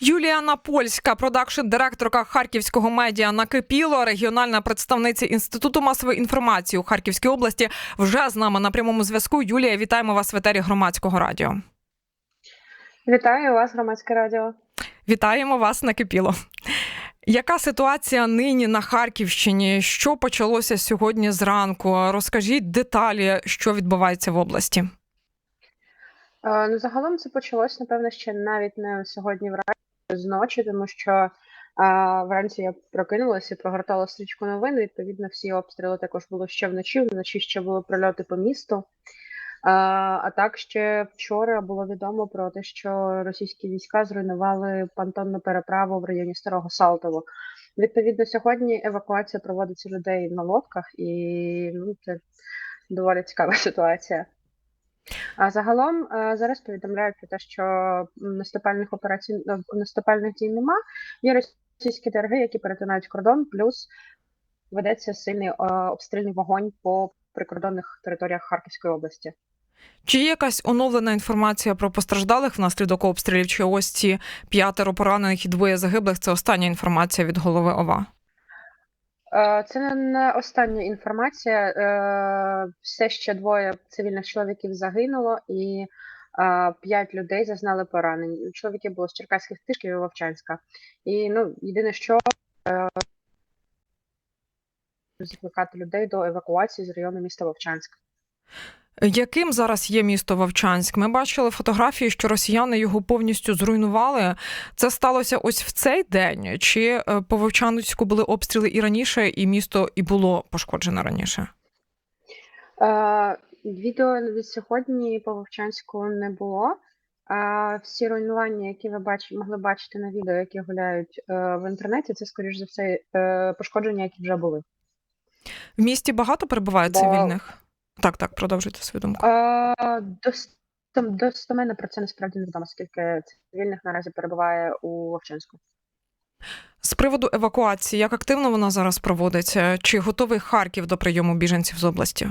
Юлія Напольська, продакшн-директорка харківського медіа накипіло, регіональна представниця інституту масової інформації у Харківській області, вже з нами на прямому зв'язку. Юлія, вітаємо вас в етері громадського радіо. Вітаю вас, громадське радіо. Вітаємо вас, накипіло. Яка ситуація нині на Харківщині? Що почалося сьогодні зранку? Розкажіть деталі, що відбувається в області. Е, Ну, загалом це почалось, напевно, ще навіть не сьогодні вранці з ночі, тому що е, вранці я прокинулася прогортала стрічку новин. Відповідно, всі обстріли також було ще вночі. Вночі ще були прильоти по місту. Е, А так ще вчора було відомо про те, що російські війська зруйнували понтонну переправу в районі Старого Салтово. Відповідно, сьогодні евакуація проводиться людей на лодках, і ну, це доволі цікава ситуація. А загалом е, зараз повідомляють про те, що наступальних операцій е, наступальних дій нема. Є російські ДРГ, які перетинають кордон, плюс ведеться сильний е, обстрільний вогонь по прикордонних територіях Харківської області. Чи є якась оновлена інформація про постраждалих внаслідок обстрілів? Чи ось ці п'ятеро поранених і двоє загиблих? Це остання інформація від голови ОВА. Е, Це не- остання інформація. Е, Все ще двоє цивільних чоловіків загинуло, і е, п'ять людей зазнали поранень. Чоловіки були з Черкаських тишків і Вовчанська. І ну, єдине, що закликати людей до евакуації з району міста Вовчанськ. Яким зараз є місто Вовчанськ? Ми бачили фотографії, що росіяни його повністю зруйнували. Це сталося ось в цей день. Чи е, по Вовчанську були обстріли і раніше, і місто і було пошкоджено раніше? Е, Відео від сьогодні по Вовчанську не було. А всі руйнування, які ви бач... могли бачити на відео, які гуляють е, в інтернеті, це, скоріш за все, е, пошкодження, які вже були. В місті багато перебуває Бо- цивільних? Так, так, продовжуйте свою думку. А, Достом- Достоменно про це насправді не відомо, скільки цивільних наразі перебуває у Вовчинську. З приводу евакуації, як активно вона зараз проводиться? Чи готовий Харків до прийому біженців з області?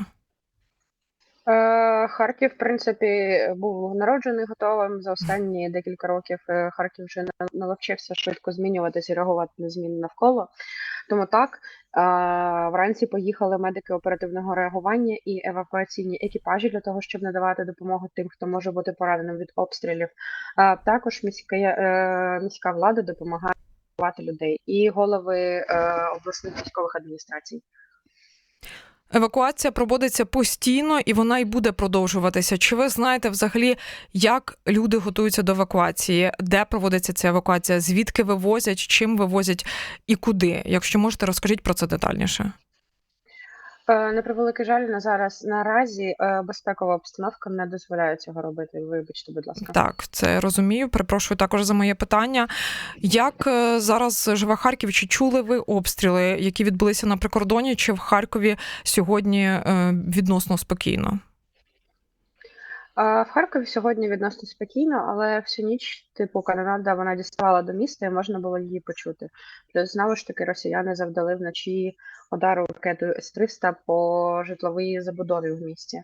Е, Харків, в принципі, був народжений готовим. За останні декілька років е, Харків вже на- наловчився швидко змінюватися і реагувати на зміни навколо. Тому так, е, вранці поїхали медики оперативного реагування і евакуаційні екіпажі для того, щоб надавати допомогу тим, хто може бути пораненим від обстрілів. Також міська, міська влада допомагає людей і голови обласних військових адміністрацій. Евакуація проводиться постійно і вона й буде продовжуватися. Чи ви знаєте взагалі, як люди готуються до евакуації? Де проводиться ця евакуація? Звідки вивозять, чим вивозять і куди? Якщо можете, розкажіть про це детальніше. Е, На превеликий жаль, на зараз наразі е, безпекова обстановка не дозволяє цього робити. Вибачте, будь ласка. Так, це розумію. Перепрошую також за моє питання. Як е, зараз живе Харків? Чи чули ви обстріли, які відбулися на прикордоні? Чи в Харкові сьогодні відносно спокійно? В Харкові сьогодні відносно спокійно, але всю ніч, типу, канонада вона діставала до міста і можна було її почути. Плюс знову ж таки росіяни завдали вночі удару ракетою С-300 по житловій забудові в місті. Е,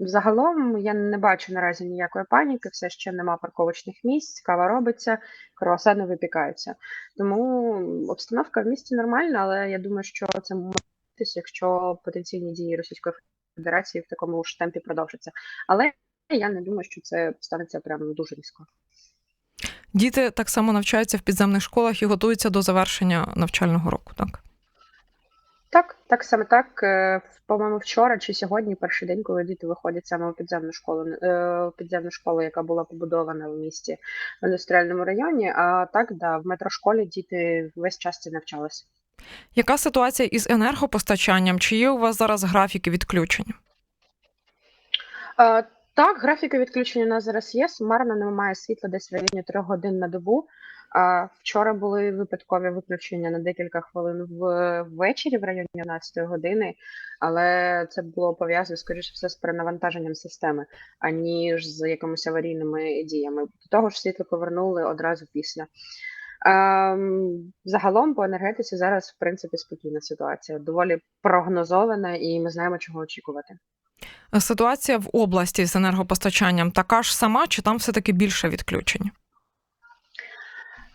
Загалом я не бачу наразі ніякої паніки, все ще нема парковочних місць, кава робиться, круасани випікаються. Тому обстановка в місті нормальна, але я думаю, що це може якщо потенційні дії Російської Федерації в такому ж темпі продовжаться. Але я не думаю, що це станеться прямо дуже різко. Діти так само навчаються в підземних школах і готуються до завершення навчального року. Так. Так, так саме так. Е, По-моєму, вчора чи сьогодні перший день, коли діти виходять саме у підземну школу, е, підземну школу, яка була побудована в місті в індустріальному районі. А так, да, в метрошколі діти весь час це навчалися. Яка ситуація із енергопостачанням? Чи є у вас зараз графіки відключень? Е, Так, графіки відключення у нас зараз є. Сумарно немає світла десь в районі 3 годин на добу. А вчора були випадкові виключення на декілька хвилин ввечері в районі 11 години, але це було пов'язано, скоріше все, з перенавантаженням системи, аніж з якимись аварійними діями. До того ж, світло повернули одразу після. Ем, загалом по енергетиці зараз, в принципі, спокійна ситуація, доволі прогнозована, і ми знаємо, чого очікувати. Ситуація в області з енергопостачанням така ж сама, чи там все-таки більше відключень?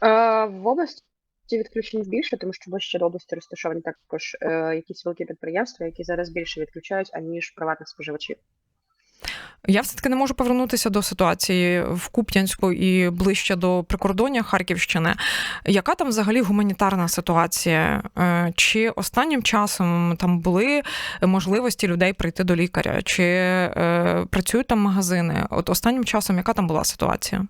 Е, В області відключень більше, тому що вище до області розташовані також е, якісь великі підприємства, які зараз більше відключають, аніж приватних споживачів. Я все таки не можу повернутися до ситуації в Куп'янську і ближче до прикордоння Харківщини. Яка там взагалі гуманітарна ситуація? Е, Чи останнім часом там були можливості людей прийти до лікаря? Чи е, працюють там магазини? От останнім часом яка там була ситуація?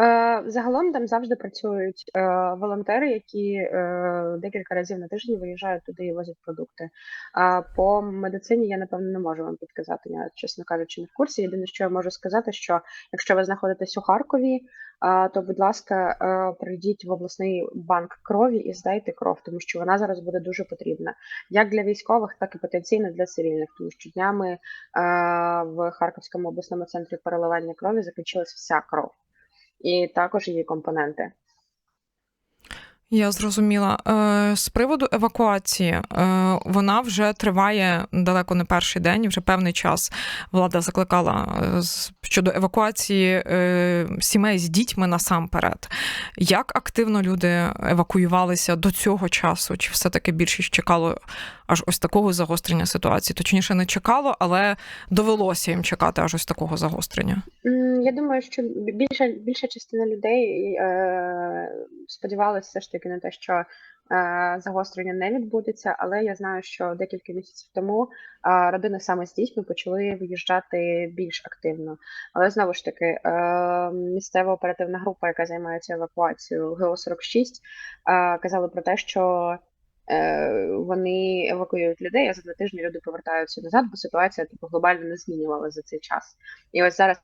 Е, Загалом там завжди працюють е, волонтери, які е, декілька разів на тиждень виїжджають туди і возять продукти. По медицині я напевно не можу вам підказати. Я чесно кажучи, не в курсі. Єдине, що я можу сказати, що якщо ви знаходитесь у Харкові, то будь ласка, прийдіть в обласний банк крові і здайте кров, тому що вона зараз буде дуже потрібна як для військових, так і потенційно для цивільних, тому що днями в Харківському обласному центрі переливання крові закінчилась вся кров і також її компоненти. Я зрозуміла. Е, З приводу евакуації, е, вона вже триває далеко не перший день, вже певний час влада закликала е, щодо евакуації сімей з дітьми насамперед. Як активно люди евакуювалися до цього часу? Чи все-таки більшість чекало аж ось такого загострення ситуації? Точніше, не чекало, але довелося їм чекати аж ось такого загострення. Я думаю, що більша, більша частина людей е, сподівалася все ж таки на те, що е, загострення не відбудеться, але я знаю, що декілька місяців тому е, родини саме з дітьми почали виїжджати більш активно. Але знову ж таки, е, місцева оперативна група, яка займається евакуацією ГО-46, е, казали про те, що вони евакуюють людей, а за два тижні люди повертаються назад, бо ситуація типу глобально не змінювалася за цей час. І ось зараз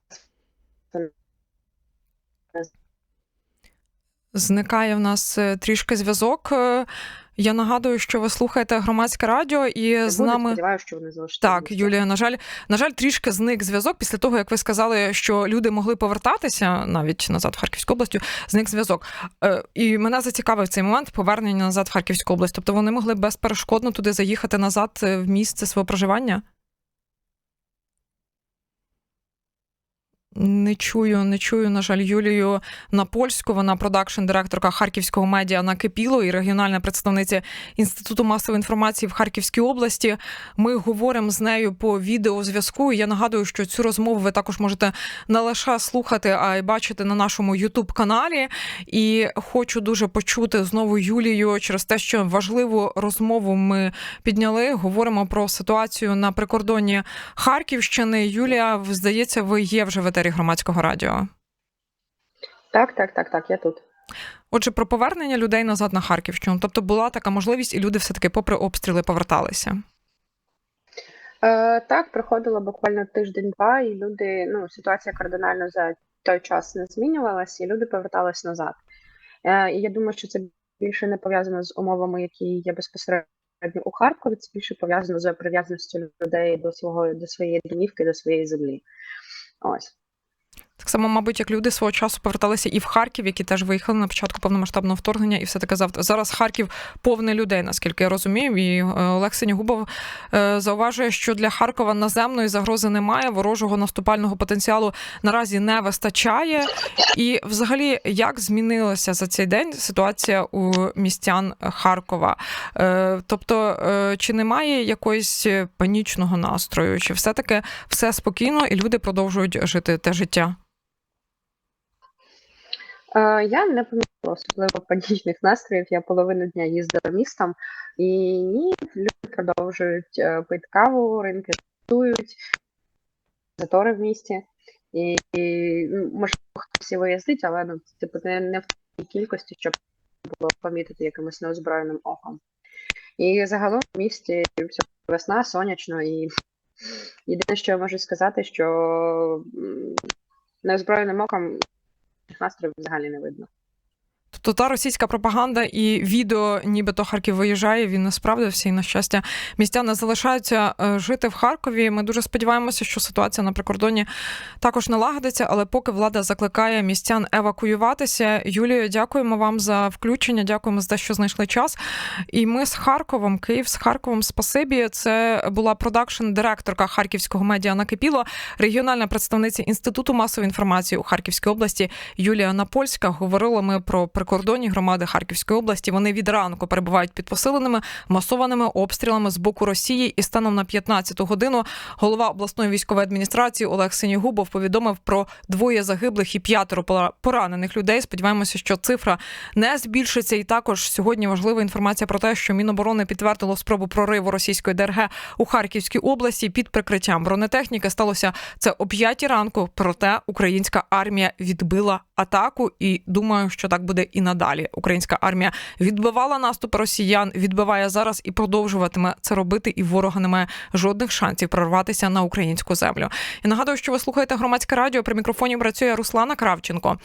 Зникає в нас е, трішки зв'язок. Я нагадую, що ви слухаєте громадське радіо, і з буде, нами сподіваюся, що вони так, Юлія. На жаль, на жаль, трішки зник зв'язок після того, як ви сказали, що люди могли повертатися навіть назад в Харківську область, зник зв'язок. Е, І мене зацікавив цей момент повернення назад в Харківську область. Тобто вони могли безперешкодно туди заїхати назад е, в місце свого проживання. Не чую, не чую, на жаль, Юлію на польську. Вона продакшн-директорка харківського медіа накипіло і регіональна представниця інституту масової інформації в Харківській області. Ми говоримо з нею по відеозв'язку. Я нагадую, що цю розмову ви також можете не лише слухати, а й бачити на нашому Ютуб каналі. І хочу дуже почути знову Юлію через те, що важливу розмову ми підняли. Говоримо про ситуацію на прикордонні Харківщини. Юлія, здається, ви є вже в громадського радіо. Так, так, так, так, я тут. Отже, про повернення людей назад на Харківщину. Тобто була така можливість, і люди все-таки, попри обстріли, поверталися. Е, так, проходило буквально тиждень-два, і люди, ну, ситуація кардинально за той час не змінювалася, і люди повертались назад. Е, і я думаю, що це більше не пов'язано з умовами, які є безпосередньо у Харкові, це більше пов'язано з прив'язаністю людей до свого до своєї домівки, до своєї землі. Ось. Так само, мабуть, як люди свого часу поверталися і в Харків, які теж виїхали на початку повномасштабного вторгнення, і все таки завтра зараз Харків повний людей, наскільки я розумію. І е, Олег Синігубов е, зауважує, що для Харкова наземної загрози немає, ворожого наступального потенціалу наразі не вистачає. І, взагалі, як змінилася за цей день ситуація у містян Харкова? Е, Тобто, чи немає якогось панічного настрою, чи все таки все спокійно, і люди продовжують жити те життя? Е, Я не помітила особливо панічних настроїв. Я половину дня їздила містом, і ні, люди продовжують е, пити каву, ринки працюють, затори в місті. І, і ну, можливо, хтось і виїздить, але ну, типу, не, не в такій кількості, щоб було помітити якимось неозброєним оком. І загалом в місті весна, сонячно, і єдине, що я можу сказати, що неозброєним оком настроїв взагалі не видно. То та російська пропаганда і відео, нібито Харків виїжджає, він не справдився. І на щастя, містяни залишаються е, жити в Харкові. Ми дуже сподіваємося, що ситуація на прикордоні також налагодиться, але поки влада закликає містян евакуюватися. Юлію, дякуємо вам за включення. Дякуємо за те, що знайшли час. І ми з Харковом, Київ з Харковом. Спасибі. Це була продакшн-директорка харківського медіа накипіло, регіональна представниця інституту масової інформації у Харківській області Юлія Напольська. Говорили ми про прикордонні громади Харківської області. Вони від ранку перебувають під посиленими масованими обстрілами з боку Росії. І станом на 15-ту годину голова обласної військової адміністрації Олег Синігубов повідомив про двоє загиблих і п'ятеро пора- поранених людей. Сподіваємося, що цифра не збільшиться. І також сьогодні важлива інформація про те, що Міноборони підтвердило спробу прориву російської ДРГ у Харківській області під прикриттям бронетехніки. Сталося це о п'ятій ранку. Проте українська армія відбила атаку, і думаю, що так буде і надалі. Українська армія відбивала наступ росіян, відбиває зараз і продовжуватиме це робити. І ворога немає жодних шансів прорватися на українську землю. І нагадую, що ви слухаєте громадське радіо. При мікрофоні працює Руслана Кравченко.